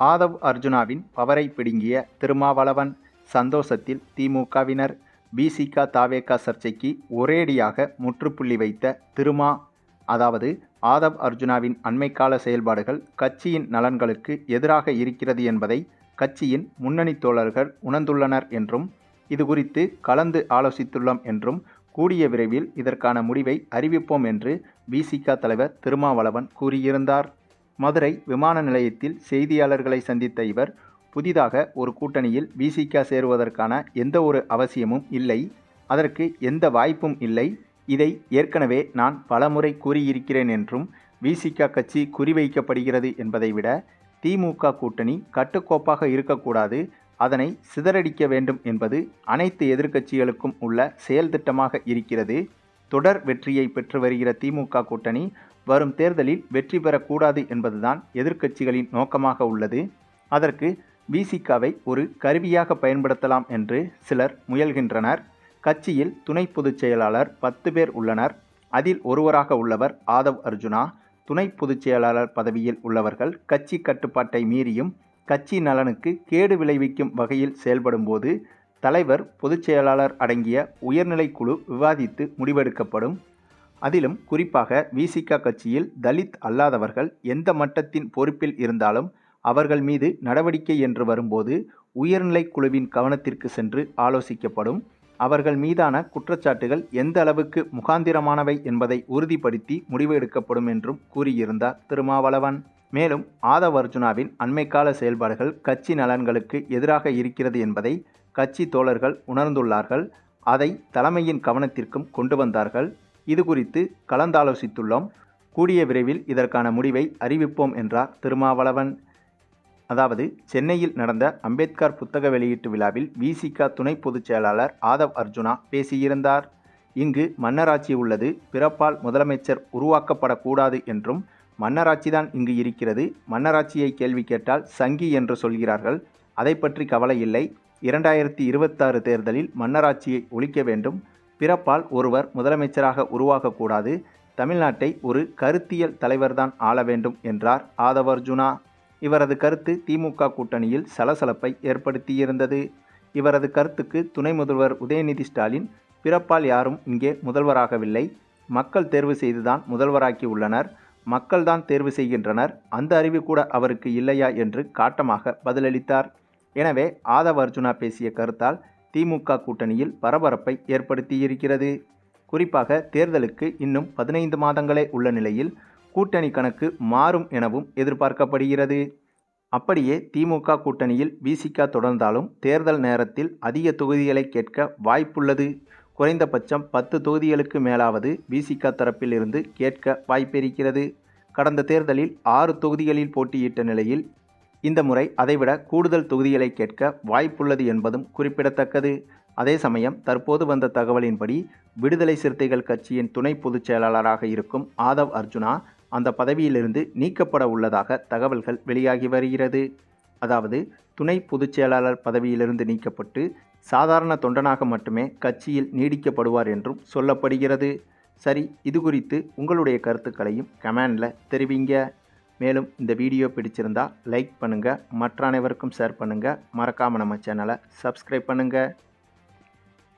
ஆதவ் அர்ஜுனாவின் பவரை பிடுங்கிய திருமாவளவன் சந்தோஷத்தில் திமுகவினர் பிசிக தாவேகா சர்ச்சைக்கு ஒரேடியாக முற்றுப்புள்ளி வைத்த திருமா அதாவது ஆதவ் அர்ஜுனாவின் அண்மைக்கால செயல்பாடுகள் கட்சியின் நலன்களுக்கு எதிராக இருக்கிறது என்பதை கட்சியின் முன்னணி தோழர்கள் உணர்ந்துள்ளனர் என்றும் இது குறித்து கலந்து ஆலோசித்துள்ளோம் என்றும் கூடிய விரைவில் இதற்கான முடிவை அறிவிப்போம் என்று பிசிக தலைவர் திருமாவளவன் கூறியிருந்தார். மதுரை விமான நிலையத்தில் செய்தியாளர்களை சந்தித்த இவர் புதிதாக ஒரு கூட்டணியில் விசிகா சேருவதற்கான எந்த ஒரு அவசியமும் இல்லை அதற்கு எந்த வாய்ப்பும் இல்லை. இதை ஏற்கனவே நான் பலமுறை கூறியிருக்கிறேன் என்றும் விசிகா கட்சி குறிவைக்கப்படுகிறது என்பதை விட திமுக கூட்டணி கட்டுக்கோப்பாக இருக்கக்கூடாது அதனை சிதறடிக்க வேண்டும் என்பது அனைத்து எதிர்க்கட்சிகளுக்கும் உள்ள செயல் திட்டமாக இருக்கிறது. தொடர் வெற்றியை பெற்று வருகிற திமுக கூட்டணி வரும் தேர்தலில் வெற்றி பெறக்கூடாது என்பதுதான் எதிர்க்கட்சிகளின் நோக்கமாக உள்ளது. அதற்கு விசிகாவை ஒரு கருவியாக பயன்படுத்தலாம் என்று சிலர் முயல்கின்றனர். கட்சியில் துணை பொதுச் செயலாளர் பத்து பேர் உள்ளனர். அதில் ஒருவராக உள்ளவர் ஆதவ் அர்ஜுனா. துணை பொதுச் செயலாளர் பதவியில் உள்ளவர்கள் கட்சி கட்டுப்பாட்டை மீறியும் கட்சி நலனுக்கு கேடு விளைவிக்கும் வகையில் செயல்படும்போது தலைவர் பொதுச் செயலாளர் அடங்கிய உயர்நிலை குழு விவாதித்து முடிவெடுக்கப்படும். அதிலும் குறிப்பாக விசிக கட்சியில் தலித் அல்லாதவர்கள் எந்த மட்டத்தின் பொறுப்பில் இருந்தாலும் அவர்கள் மீது நடவடிக்கை என்று வரும்போது உயர்நிலை குழுவின் கவனத்திற்கு சென்று ஆலோசிக்கப்படும். அவர்கள் மீதான குற்றச்சாட்டுகள் எந்த அளவுக்கு முகாந்திரமானவை என்பதை உறுதிப்படுத்தி முடிவு எடுக்கப்படும் என்றும் கூறியிருந்தார் திருமாவளவன். மேலும் ஆதவ் அர்ஜுனாவின் அண்மைக்கால செயல்பாடுகள் கட்சி நலன்களுக்கு எதிராக இருக்கிறது என்பதை கட்சி தோழர்கள் உணர்ந்துள்ளார்கள். அதை தலைமையின் கவனத்திற்கும் கொண்டு வந்தார்கள். இது குறித்து கலந்தாலோசித்துள்ளோம். கூடிய விரைவில் இதற்கான முடிவை அறிவிப்போம் என்றார் திருமாவளவன். அதாவது சென்னையில் நடந்த அம்பேத்கர் புத்தக வெளியீட்டு விழாவில் விசிக துணை பொதுச் செயலாளர் ஆதவ் அர்ஜுனா பேசியிருந்தார். இங்கு மன்னராட்சி உள்ளது. பிறப்பால் முதலமைச்சர் உருவாக்கப்படக்கூடாது என்றும் மன்னராட்சி தான் இங்கு இருக்கிறது. மன்னராட்சியை கேள்வி கேட்டால் சங்கி என்று சொல்கிறார்கள். அதை பற்றி கவலை இல்லை. இரண்டாயிரத்தி இருபத்தாறு தேர்தலில் மன்னராட்சியை ஒழிக்க வேண்டும். பிறப்பால் ஒருவர் முதலமைச்சராக உருவாகக்கூடாது தமிழ்நாட்டை ஒரு கருத்தியல் தலைவர்தான் ஆள வேண்டும் என்றார் ஆதவர்ஜுனா. இவரது கருத்து திமுக கூட்டணியில் சலசலப்பை ஏற்படுத்தியிருந்தது. இவரது கருத்துக்கு துணை முதல்வர் உதயநிதி ஸ்டாலின் பிறப்பால் யாரும் இங்கே முதல்வராகவில்லை. மக்கள் தேர்வு செய்துதான் முதல்வராக்கி உள்ளனர். மக்கள்தான் தேர்வு செய்கின்றனர். அந்த அறிவு கூட அவருக்கு இல்லையா என்று காட்டமாக பதிலளித்தார். எனவே ஆதவ அர்ஜுனா பேசிய கருத்தால் திமுக கூட்டணியில் பரபரப்பை ஏற்படுத்தியிருக்கிறது. குறிப்பாக தேர்தலுக்கு இன்னும் பதினைந்து மாதங்களே உள்ள நிலையில் கூட்டணி கணக்கு மாறும் எனவும் எதிர்பார்க்கப்படுகிறது. அப்படியே திமுக கூட்டணியில் விசிக தொடர்ந்தாலும் தேர்தல் நேரத்தில் அதிக தொகுதிகளை கேட்க வாய்ப்புள்ளது. குறைந்தபட்சம் பத்து தொகுதிகளுக்கு மேலாவது விசிக தரப்பில் இருந்து கேட்க வாய்ப்பிருக்கிறது. கடந்த தேர்தலில் ஆறு தொகுதிகளில் போட்டியிட்ட நிலையில் இந்த முறை அதைவிட கூடுதல் தொகுதிகளை கேட்க வாய்ப்புள்ளது என்பதும் குறிப்பிடத்தக்கது. அதே சமயம் தற்போது வந்த தகவலின்படி விடுதலை சிறுத்தைகள் கட்சியின் துணை பொதுச் செயலாளராக இருக்கும் ஆதவ் அர்ஜுனா அந்த பதவியிலிருந்து நீக்கப்பட உள்ளதாக தகவல்கள் வெளியாகி வருகிறது. அதாவது துணை பொதுச் செயலாளர் பதவியிலிருந்து நீக்கப்பட்டு சாதாரண தொண்டனாக மட்டுமே கட்சியில் நீடிக்கப்படுவார் என்றும் சொல்லப்படுகிறது. சரி இது குறித்து உங்களுடைய கருத்துக்களையும் கமெண்டில் தெரிவிங்க. மேலும் இந்த வீடியோ பிடிச்சிருந்தால் லைக் பண்ணுங்கள் மற்ற அனைவருக்கும் ஷேர் பண்ணுங்கள் மறக்காமல் நம்ம சேனலை சப்ஸ்கிரைப் பண்ணுங்கள்